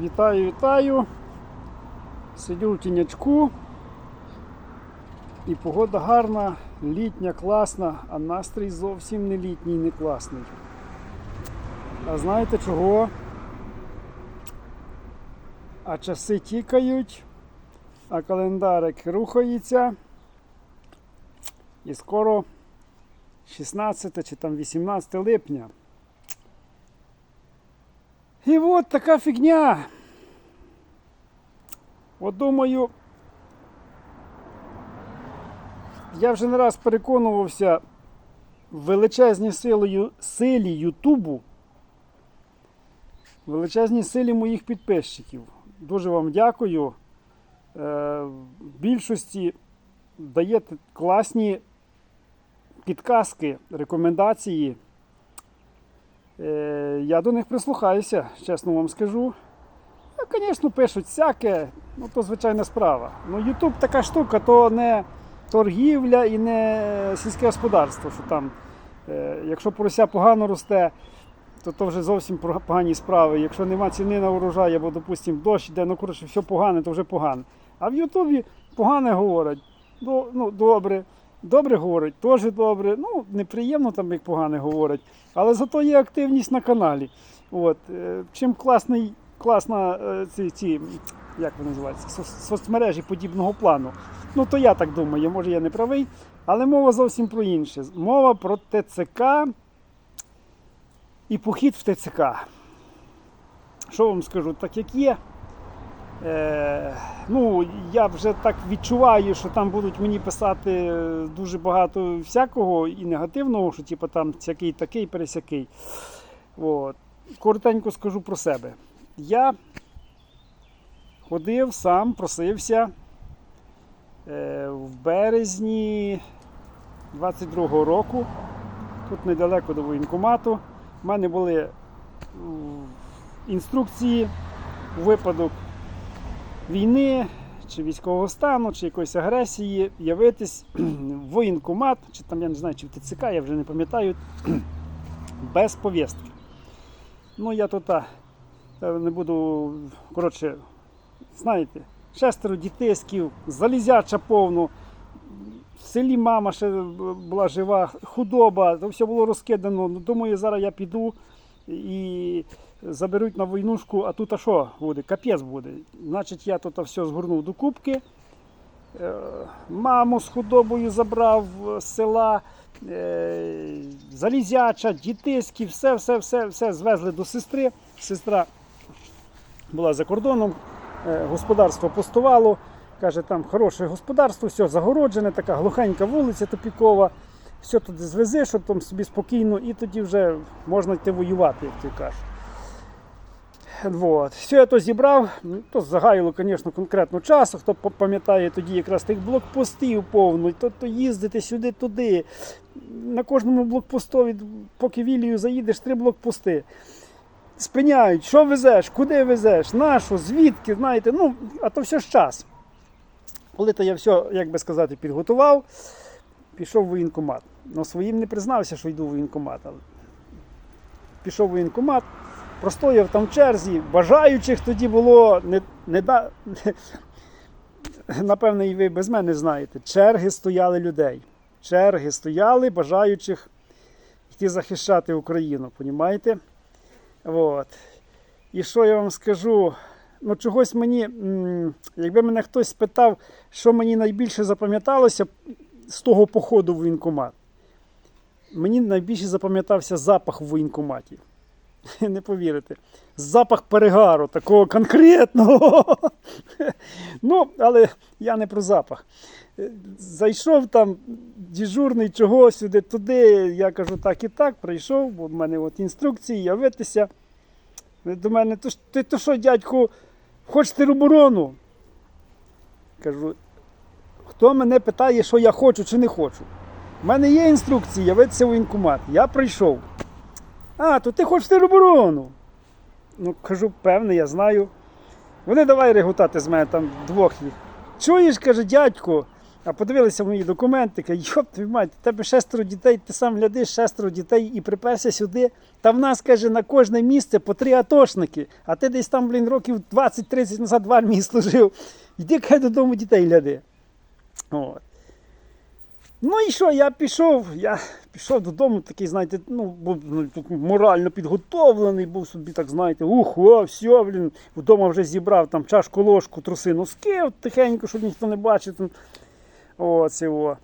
Вітаю, вітаю. Сидю в тінячку. І погода гарна, літня, класна, а настрій зовсім не літній, не класний. А знаєте чого? А часи тікають, а календарик рухається. І скоро 16 чи там 18 липня. І от така фігня. От думаю, я вже не раз переконувався в величезній силою, силі Ютубу, величезній силі моїх підписчиків. Дуже вам дякую. Е, більшості даєте класні підказки, рекомендації. Е, Я до них прислухаюся, чесно вам скажу. Ну, звісно, пишуть всяке, ну то звичайна справа. Ну, YouTube така штука, то не торгівля і не сільське господарство, що там, е, якщо порося погано росте, то то вже зовсім погані справи. Якщо нема ціни на урожай, або, допустимо, дощ йде, ну коротше, все погане, то вже погане. А в Ютубі погане говорять. Ну, добре. Добре говорять, теж добре. Ну, неприємно там, як погане говорять. Але зато є активність на каналі. От. е, Чим класний, класна е, ці, ці, як вони називаються, соцмережі подібного плану. Ну, то я так думаю, може я не правий, але мова зовсім про інше. Мова про ТЦК і похід в ТЦК. Що вам скажу, так як є. Е, ну, я вже так відчуваю, що там будуть мені писати е, дуже багато всякого і негативного, що типу там всякий такий, пересякий. От. Коротенько скажу про себе. Я ходив сам, просився е, в березні 22-го року, тут недалеко до воєнкомату. У мене були інструкції у випадок війни, чи військового стану, чи якоїсь агресії, явитись в воєнкомат, чи там я не знаю, чи в ТЦК, я вже не пам'ятаю, без повістки. Ну, я тут е, не буду, коротше, знаєте, шестеро дітейськів, залізяча повну. В селі мама ще була жива, худоба, то все було розкидано. Ну, Думаю, зараз я піду і заберуть на войнушку, а тут а що буде? Капець буде. Значить, я тут все згорнув до кубки. Е, Маму з худобою забрав з села, е, залізяча, дітиські, все, все, звезли до сестри. Сестра була за кордоном, е, господарство постувало. Каже, там хороше господарство, все загороджене, така глухенька вулиця тупікова. Все туди звези, щоб там собі спокійно, і тоді вже можна йти воювати, як ти кажеш. Вот. Все я то зібрав, ну, то загайло, звісно, конкретно часу. Хто пам'ятає тоді якраз тих блокпостів повно, то, то їздити сюди-туди. На кожному блокпостові, поки вілію заїдеш, три блокпости. Спиняють, що везеш, куди везеш, на що, звідки, знаєте, ну, а то все ж час. Коли то я все, як би сказати, підготував, пішов в воєнкомат. Ну, своїм не признався, що йду в воєнкомат. Але пішов в воєнкомат, простояв там в черзі, бажаючих тоді було не, не да... напевне, і ви без мене знаєте. Черги стояли людей. Черги стояли, бажаючих йти захищати Україну, понімаєте? От. І що я вам скажу? Ну, чогось мені, якби мене хтось спитав, що мені найбільше запам'яталося з того походу в воєнкомат, мені найбільше запам'ятався запах в воєнкоматі. Не повірите. Запах перегару, такого конкретного. Ну, але я не про запах. Е, Зайшов там дежурний чого сюди, туди. Я кажу так і так, прийшов, бо в мене от інструкції, явитися. До мене, ти то що, дядьку, хочеш тероборону? Кажу, хто мене питає, що я хочу чи не хочу? У мене є інструкції, явитися в воєнкомат. Я прийшов. А, то ти хочеш тероборону? Ну, кажу, певне, я знаю. Вони давай реготати з мене там двох їх. Чуєш, каже, дядько, А подивилися мої документи, кажуть, йоп, твій мать, у тебе шестеро дітей, ти сам глядиш, шестеро дітей і приперся сюди. Та в нас, каже, на кожне місце по три атошники, а ти десь там, блін, років 20-30 назад в армії служив. Йди кай додому дітей гляди. От. Ну і що, я пішов, я пішов додому, такий, знаєте, ну, був ну, морально підготовлений, був собі, так, знаєте, ух, о, все, блін, вдома вже зібрав там чашку, ложку, труси, носки, тихенько, щоб ніхто не бачив. Там. От його.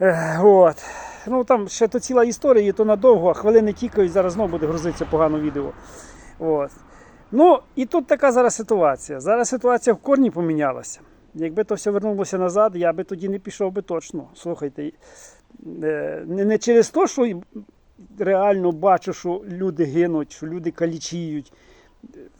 Ех, от. Ну там ще то ціла історія, то надовго, а хвилини тікають, зараз знову буде грузитися погано відео. От. Ну, і тут така зараз ситуація. Зараз ситуація в корні помінялася. Якби то все вернулося назад, я би тоді не пішов би точно. Слухайте, е, не, через те, що реально бачу, що люди гинуть, що люди калічіють.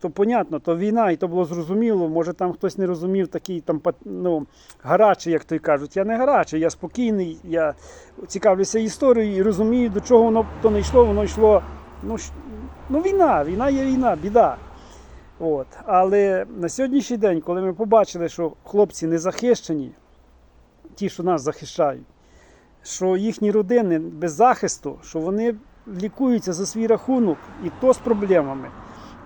То понятно, то війна, і то було зрозуміло. Може там хтось не розумів, такий там ну, гарячий, як то й кажуть. Я не гарячий, я спокійний, я цікавлюся історією і розумію, до чого воно то не йшло, воно йшло. Ну, ну війна, війна є війна, біда. От. Але на сьогоднішній день, коли ми побачили, що хлопці не захищені, ті, що нас захищають, що їхні родини без захисту, що вони лікуються за свій рахунок, і то з проблемами.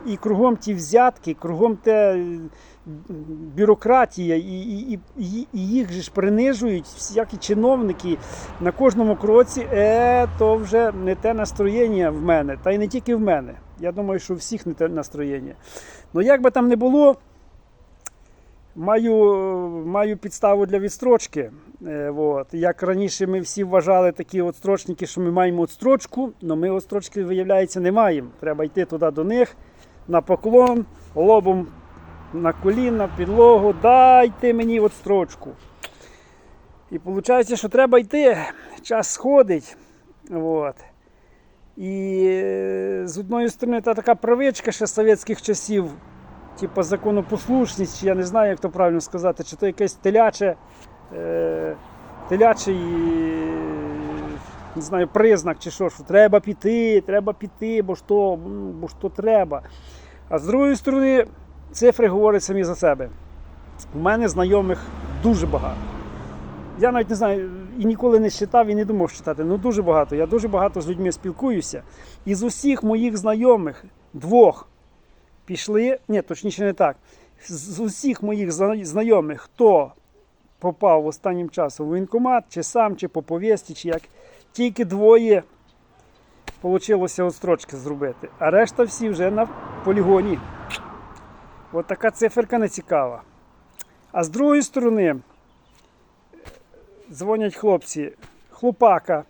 І кругом ті взятки, кругом те е, бюрократія, і, і, і, і- їх же ж принижують всякі чиновники на кожному кроці, е, то вже не те настроєння в мене, та й не тільки в мене. Я думаю, що у всіх не те настроєння. Ну як би там не було, маю, маю підставу для відстрочки. Е, от. Як раніше ми всі вважали такі от строчники, що ми маємо отстрочку, але ми отстрочки, виявляється, не маємо. Треба йти туди до них на поклон, лобом на коліна, підлогу, дайте мені отстрочку. І виходить, що треба йти, час сходить. І е, з одної сторони, та така правичка ще совєтських часів, типу законопослушність, чи я не знаю, як то правильно сказати, чи то якесь теляче, е, телячий не знаю, признак, чи що, що треба піти, треба піти, бо що, м, бо що треба. А з другої сторони, цифри говорять самі за себе. У мене знайомих дуже багато. Я навіть не знаю, і ніколи не читав і не думав читати. Ну дуже багато. Я дуже багато з людьми спілкуюся. І з усіх моїх знайомих двох пішли, ні, точніше не так. З усіх моїх знайомих, хто попав останнім часом в воєнкомат, чи сам, чи по повісті, чи як, тільки двоє вийшло строчки зробити. А решта всі вже на полігоні. От така циферка не цікава. А з другої сторони, дзвонять хлопці, хлопака,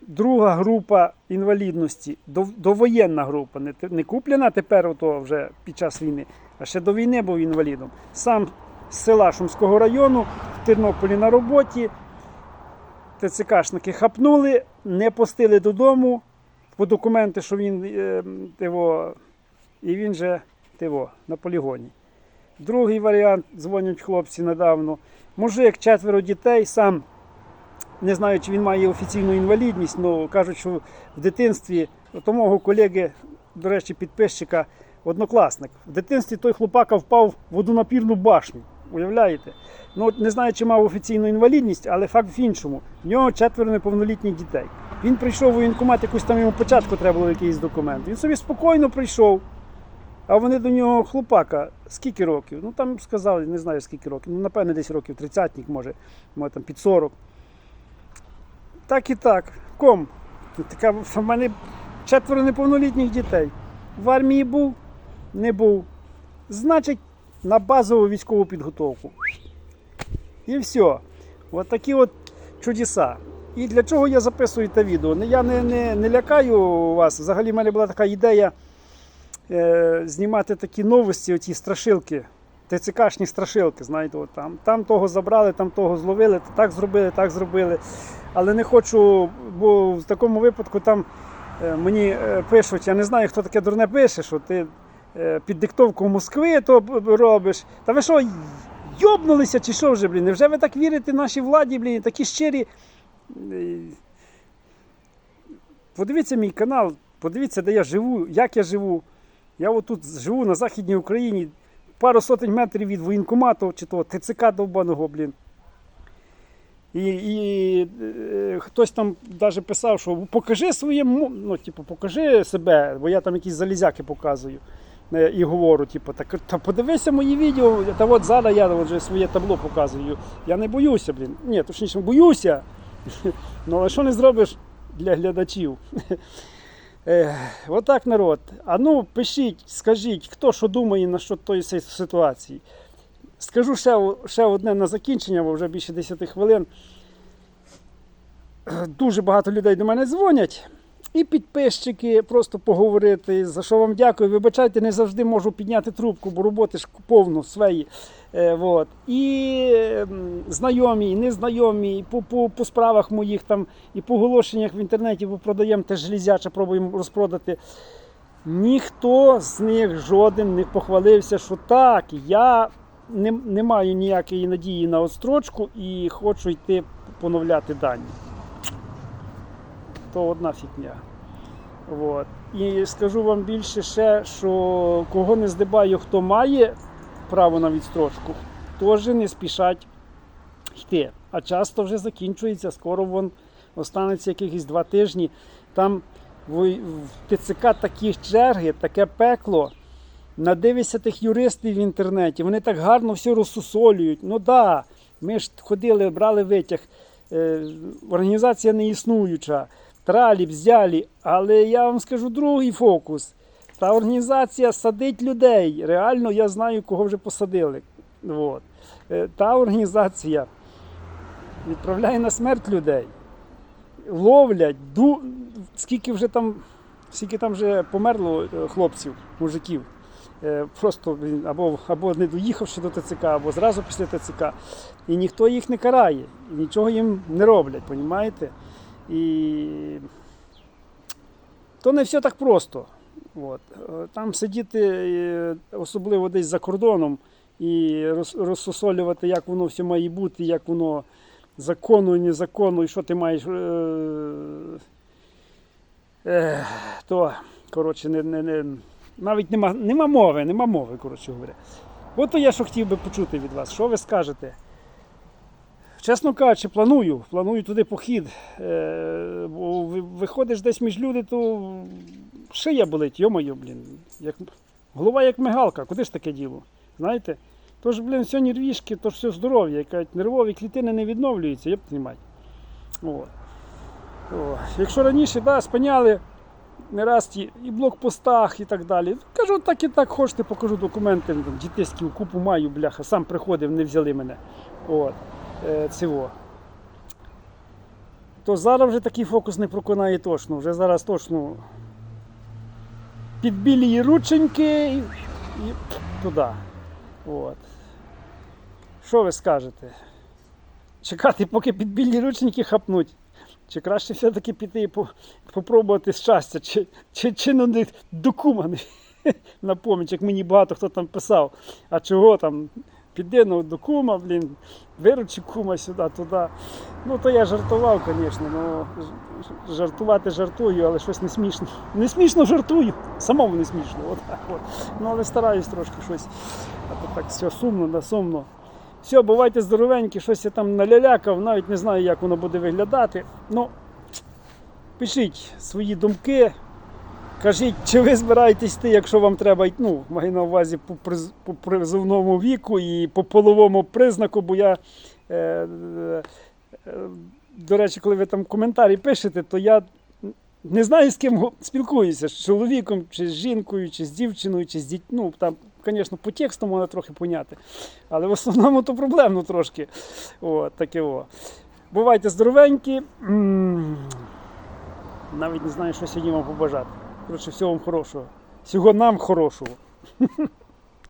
друга група інвалідності, довоєнна група, не, куплена тепер ото вже під час війни, а ще до війни був інвалідом. Сам з села Шумського району в Тернополі на роботі. ТЦКшники хапнули, не пустили додому по документи, що він е, тиво, і він же тиво, на полігоні. Другий варіант, дзвонять хлопці недавно. Мужик, четверо дітей, сам не знаю, чи він має офіційну інвалідність, але кажуть, що в дитинстві у мого колеги, до речі, підписчика, однокласник. В дитинстві той хлопака впав в водонапірну башню. Уявляєте? Ну, не знаю, чи мав офіційну інвалідність, але факт в іншому. В нього четверо неповнолітніх дітей. Він прийшов у воєнкомат, якусь там йому початку треба було якийсь документ. Він собі спокійно прийшов. А вони до нього хлопака, скільки років? Ну там сказали, не знаю скільки років. Ну, напевне, десь років 30 може, може там під 40. Так і так. Ком? Така, в мене четверо неповнолітніх дітей. В армії був, не був. Значить, на базову військову підготовку. І все. От такі от чудеса. І для чого я записую те відео? Я не, не, не лякаю вас. Взагалі в мене була така ідея е, знімати такі новості, оті страшилки, ТЦКшні страшилки, знаєте, от там, там того забрали, там того зловили, так зробили, так зробили. Але не хочу, бо в такому випадку там е, мені е, пишуть, я не знаю, хто таке дурне пише, що ти е, під диктовку Москви то робиш. Та ви що, йобнулися чи що вже, блін? Невже ви так вірите нашій владі, блін, такі щирі. Подивіться мій канал, подивіться, де я живу, як я живу. Я отут живу на Західній Україні. пару сотень метрів від воєнкомату чи того ТЦК довбаного, блін. І, і е, хтось там навіть писав, що покажи своє, ну, типу, покажи себе, бо я там якісь залізяки показую. І говорю, типу, так, та подивися мої відео, та от зараз я вже своє табло показую. Я не боюся, блін. Ні, точніше, боюся. Ну, але що не зробиш для глядачів? Е, Отак, народ. А ну, пишіть, скажіть, хто що думає на що тої ситуації. Скажу ще, ще одне на закінчення, бо вже більше 10 хвилин. Дуже багато людей до мене дзвонять. І підписчики просто поговорити. За що вам дякую. Вибачайте, не завжди можу підняти трубку, бо роботи ж повно свої. Е, вот. І знайомі, і незнайомі, і по, по, по справах моїх там, і по оголошеннях в інтернеті, бо продаємо теж железяче, пробуємо розпродати. Ніхто з них жоден не похвалився, що так, я не, не маю ніякої надії на отстрочку і хочу йти поновляти дані. То одна фігня. Вот. І скажу вам більше ще, що кого не здибаю, хто має право на відстрочку, теж не спішать йти. А часто вже закінчується, скоро вон останеться якихось два тижні. Там в, в ТЦК такі черги, таке пекло. Надивися тих юристів в інтернеті, вони так гарно все розсусолюють. Ну да, ми ж ходили, брали витяг. Е, організація не існуюча, тралі, бзялі. Але я вам скажу другий фокус. Та організація садить людей. Реально я знаю, кого вже посадили. От. Е, Та організація відправляє на смерть людей. Ловлять, ду... скільки вже там, скільки там вже померло е, хлопців, мужиків. Е, Просто або, або не доїхавши до ТЦК, або зразу після ТЦК. І ніхто їх не карає, і нічого їм не роблять, понімаєте? І то не все так просто. От. Там сидіти, е, особливо десь за кордоном, і роз- розсосолювати, як воно все має бути, як воно законно і незаконно, і що ти маєш. Е, е, то, коротше, не, не, не, навіть нема, нема мови, нема мови, коротше говоря. От то я що хотів би почути від вас. Що ви скажете? Чесно кажучи, планую, планую туди похід. Е, бо виходиш десь між люди, то шия болить, йомаю, блін. Як, голова як мигалка, куди ж таке діло? Знаєте? Тож, блін, все нервішки, то ж все здоров'я. як кажуть, нервові клітини не відновлюються, я б понімати. От. О. Якщо раніше да, спиняли не раз ті і блокпостах і так далі. Кажу, так і так хочете, покажу документи. Дітейські купу маю, бляха, сам приходив, не взяли мене. От. Е, цього. То зараз вже такий фокус не проконає точно. Вже зараз точно під білі рученьки і, і туди. От. Що ви скажете? Чекати, поки під білі рученьки хапнуть. Чи краще все-таки піти і по, попробувати щастя, чи, чи, чи ну не до на поміч, як мені багато хто там писав. А чого там? Піди ну, до кума, блін, виручи кума сюди, туди. Ну, то я жартував, звісно. Ну, жартувати жартую, але щось не смішно. Не смішно жартую. Самому не смішно. Отак от. Ну, але стараюсь трошки щось. А то так все сумно, да сумно. Все, бувайте здоровенькі, щось я там налялякав, навіть не знаю, як воно буде виглядати. Ну, пишіть свої думки. Кажіть, чи ви збираєтесь йти, якщо вам треба йти, ну, маю на увазі по, приз- по призовному віку і по половому признаку, бо я, е, е, до речі, коли ви там коментарі пишете, то я не знаю, з ким спілкуюся, з чоловіком, чи з жінкою, чи з дівчиною, чи з дітьми. Ну, там, звісно, по тексту можна трохи поняти. Але в основному то проблемно трошки. От, таке о. Бувайте здоровенькі. Навіть не знаю, що сьогодні вам побажати. Коротше, всього вам хорошого. Всього нам хорошого.